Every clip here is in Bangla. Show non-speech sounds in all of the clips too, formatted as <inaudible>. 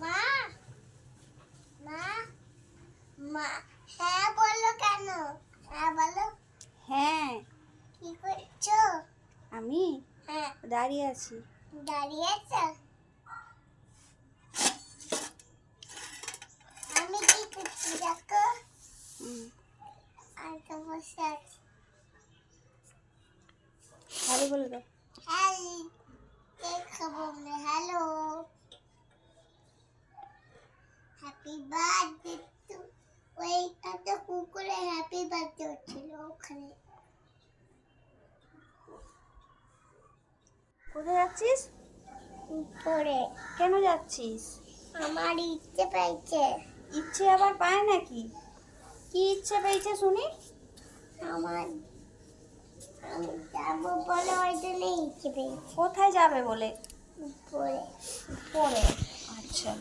মা মা মা হ্যাঁ। বলো কেন হ্যাঁ বলো হ্যাঁ কি করছ আমি হ্যাঁ দাঁড়িয়ে আছি। দাঁড়িয়ে আছো আমি কি করছি দেখো? বলে দাও। হ্যালো কে খবর? নেই হ্যালো। হ্যাপি বার্থডে টু ওই একটা কুকুরে হ্যাপি বার্থডে হচ্ছিল ওখানে। কোথায় যাচ্ছিস? উপরে। কেন যাচ্ছিস? আমার ইচ্ছে পেয়েছে ইচ্ছে আবার পায় নাকি? কি ইচ্ছে পেয়েছে শুনি? আমার আমি যাব বলে ওই জন্য ইচ্ছে পেয়েছে। কোথায় যাবে বলে? উপরে। পরে আচ্ছা।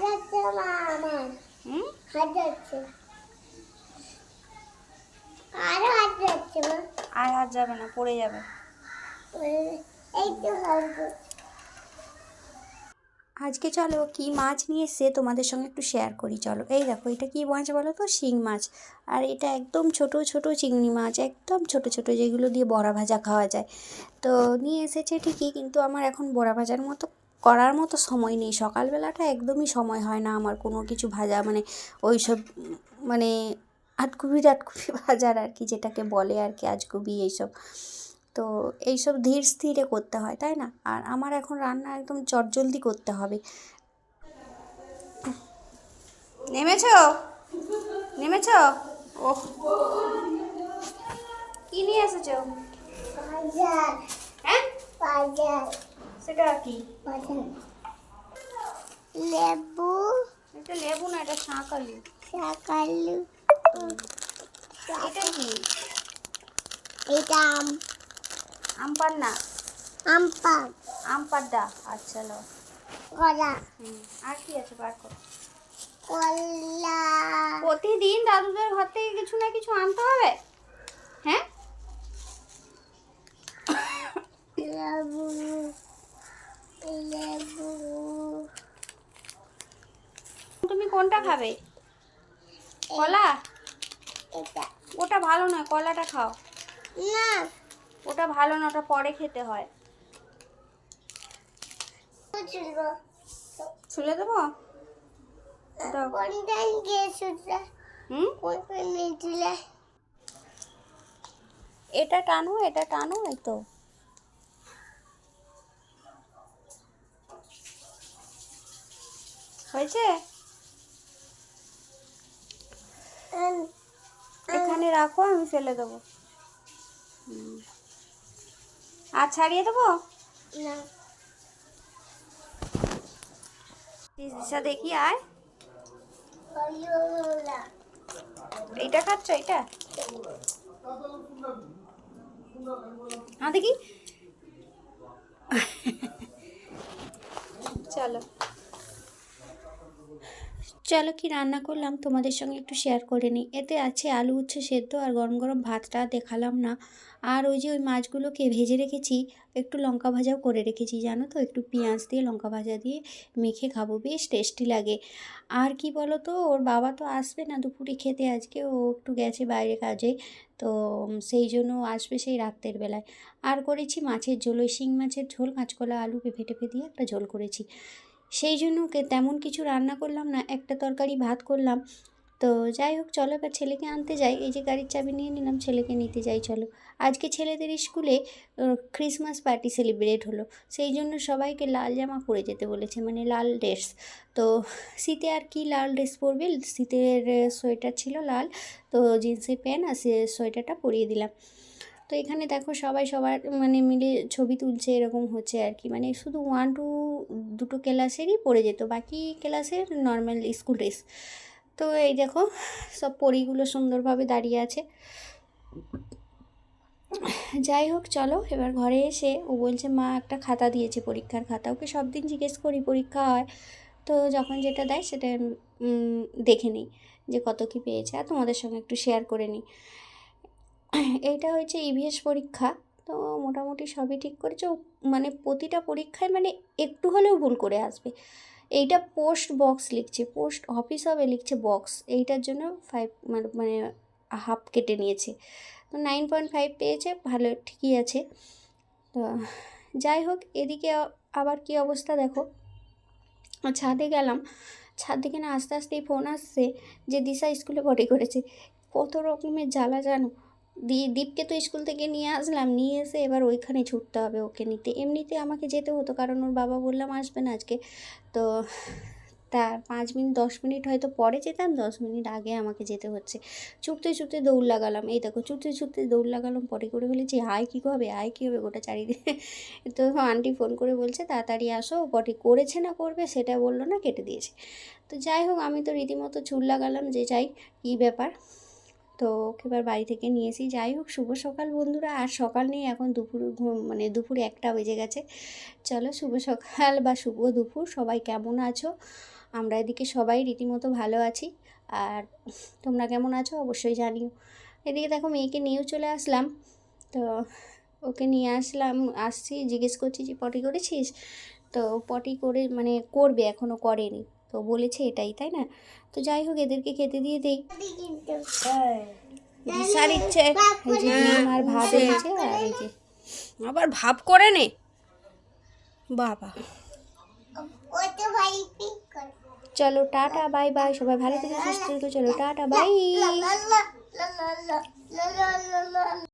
যাচ্ছে মা আমার। হুম? হাত যাচ্ছে আরও হাত যাচ্ছে মা। আর হাত যাবে না পড়ে যাবে। এই তো হাত আজকে চলো কি মাছ নিয়ে এসে তোমাদের সঙ্গে একটু শেয়ার করি, চলো। এই দেখো, এটা কি মাছ বলো তো? শিং মাছ। আর এটা একদম ছোট ছোট চিংড়ি মাছ, একদম ছোট ছোট, যেগুলো দিয়ে বড়া ভাজা খাওয়া যায়। তো নিয়ে এসেছে ঠিকই, কিন্তু আমার এখন বড়া ভাজার মতো করার মতো সময় নেই। সকালবেলাটা একদমই সময় হয় না আমার কোনো কিছু ভাজা মানে ওই সব মানে আটকুবি টাটকুবি ভাজার আর কি, যেটাকে বলে আর কি আজকুবি এইসব। তো এইসব ধীর স্থিরে করতে হয় তাই না? আর আমার এখন রান্না একদম চটজলদি করতে হবে। নেমেছ? নেমেছ? ও কি নিয়ে এসেছ? হ্যাঁ? সেটা কি? লেবু। এটা লেবু না এটা শাঁক আলু শাকালু। এটা কি? এটা আম। আম পান্না আম পাক আম পাড্ডা আচ্ছা লো কলা। আর কি আছে বার কর। কলা। প্রতিদিন দাদুদের ঘর থেকে কিছু না কিছু আনতে হবে? হ্যাঁ? লেবু লেবু তুমি কোনটা খাবে? কলা? এটা। ওটা ভালো নয় কলাটা খাও। না। ওটা ভালো না, ওটা পরে খেতে হয়। ছুলে দেবো? এটা টানো এটা টানো, এই তো। হয়েছে? এখানে রাখো, আমি ফেলে দেবো। হুম। আর ছাড়িয়ে দেবো? না। দিশা দেখি আয় এইটা খাচ্ছ এটা হ্যাঁ দেখি। <laughs> চলো। চলো কি রান্না করলাম, তোমাদের সঙ্গে একটু শেয়ার করে নিই। এতে আছে আলু উচ্ছে সেদ্ধ আর গরম গরম ভাতটা দেখালাম না। আর ওই যে ওই মাছগুলোকে ভেজে রেখেছি, একটু লঙ্কা ভাজাও করে রেখেছি, জানো তো? একটু পেঁয়াজ দিয়ে, লঙ্কা ভাজা দিয়ে মেখে খাব, বেশ টেস্টি লাগে। আর কি বলো তো ওর বাবা তো আসবে না দুপুরে খেতে আজকে, ও একটু গেছে বাইরে কাজে, তো সেই জন্য আসবে সেই রাত্রের বেলায়। আর করেছি মাছের ঝোল, ওই শিং মাছের ঝোল, কাঁচকলা, আলু পেঁপে টেপে দিয়ে একটা ঝোল করেছি। সেই জন্য কে- তেমন কিছু রান্না করলাম না, একটা তরকারি, ভাত করলাম। তো যাই হোক, চলো এবার ছেলেকে আনতে যাই। এই যে গাড়ির চাবি নিয়ে নিলাম, ছেলেকে নিতে যাই, চলো। আজকে ছেলেদের স্কুলে ক্রিসমাস পার্টি সেলিব্রেট হলো। সেই জন্য সবাইকে লাল জামা পরে যেতে বলেছে মানে লাল ড্রেস তো শীতে আর কি লাল ড্রেস পরবে? শীতের সোয়েটার ছিল লাল, তো জিন্সের প্যান্ট আর সোয়েটারটা পরিয়ে দিলাম। তো এখানে দেখো সবাই সবার মানে মিলে ছবি তুলছে, এরকম হচ্ছে আর কি। মানে শুধু ওয়ান টু দুটো ক্লাসেরই পড়ে যেত, বাকি ক্লাসের নর্মাল স্কুল ড্রেস তো এই দেখো, সব পরিগুলো সুন্দরভাবে দাঁড়িয়ে আছে। যাই হোক, চলো, এবার ঘরে এসে ও বলছে, মা, একটা খাতা দিয়েছে পরীক্ষার খাতা। ওকে সব দিন জিজ্ঞেস করি, পরীক্ষা হয়? তো যখন যেটা দেয়, সেটা দেখে নিই যে কত কি পেয়েছে। আর তোমাদের সঙ্গে একটু শেয়ার করে নিই। এইটা হচ্ছে ইভিএস পরীক্ষা। তো মোটামুটি সবই ঠিক করেছে। মানে প্রতিটা পরীক্ষায় মানে একটু হলেও ভুল করে আসবে। এইটা পোস্ট বক্স লিখছে। পোস্ট অফিস হবে লিখছে বক্স। এইটার জন্য ফাইভ মানে মানে হাফ কেটে নিয়েছে। তো নাইন পয়েন্ট ফাইভ পেয়েছে। ভালো, ঠিকই আছে। তো যাই হোক, এদিকে আবার কি অবস্থা দেখো। ছাদে গেলাম। ছাদ থেকে না আস্তে আস্তেই ফোন আসছে যে দিশা স্কুলে পটি করেছে। কত রকমের জ্বালা জানো। দি, দীপকে তো স্কুল থেকে নিয়ে আসলাম, নিয়ে এসে এবার ওইখানে ছুটতে হবে ওকে নিতে। এমনিতে আমাকে যেতে হতো কারণ ওর বাবা বললাম আসবে না আজকে। তো তার পাঁচ মিনিট, দশ মিনিট হয়তো পরে যেতাম, দশ মিনিট আগে আমাকে যেতে হচ্ছে। ছুটতে ছুটতে দৌড় লাগালাম। এই দেখো, ছুটতে ছুটতে দৌড় লাগালাম, পরে করে বলেছি, আয়, কী হবে? আয়, কী হবে গোটা চারিদিকে <laughs> তো আন্টি ফোন করে বলছে, তাড়াতাড়ি আসো। পটি করেছে না করবে, সেটা বলল না, কেটে দিয়েছে। তো যাই হোক, আমি তো রীতিমতো চুল লাগালাম যে যাই, কী ব্যাপার? তো ওকে এবার বাড়ি থেকে নিয়ে এসি যাই হোক, শুভ সকাল বন্ধুরা। আর সকাল নেই, এখন দুপুর মানে দুপুর একটা বেজে গেছে। চলো শুভ সকাল বা শুভ দুপুর, সবাই কেমন আছো? আমরা এদিকে সবাই রীতিমতো ভালো আছি। আর তোমরা কেমন আছো অবশ্যই জানিও। এদিকে দেখো মেয়েকে নিয়েও চলে আসলাম। তো ওকে নিয়ে আসলাম, আসছি, জিজ্ঞেস করছি যে, পটি করেছিস? তো পটি করে মানে করবে এখনও করেনি। তো বলেছে এটাই তাই না তো যাই হোক এদেরকে খেতে দিয়ে দেই দিশার ইচ্ছে আর ভাত এনেছে আর এই যে আবার ভাব করে নে বাবা চলো টাটা বাই বাই সবাই ভালো থেকে সুস্থ থেকো চলো টাটা বাই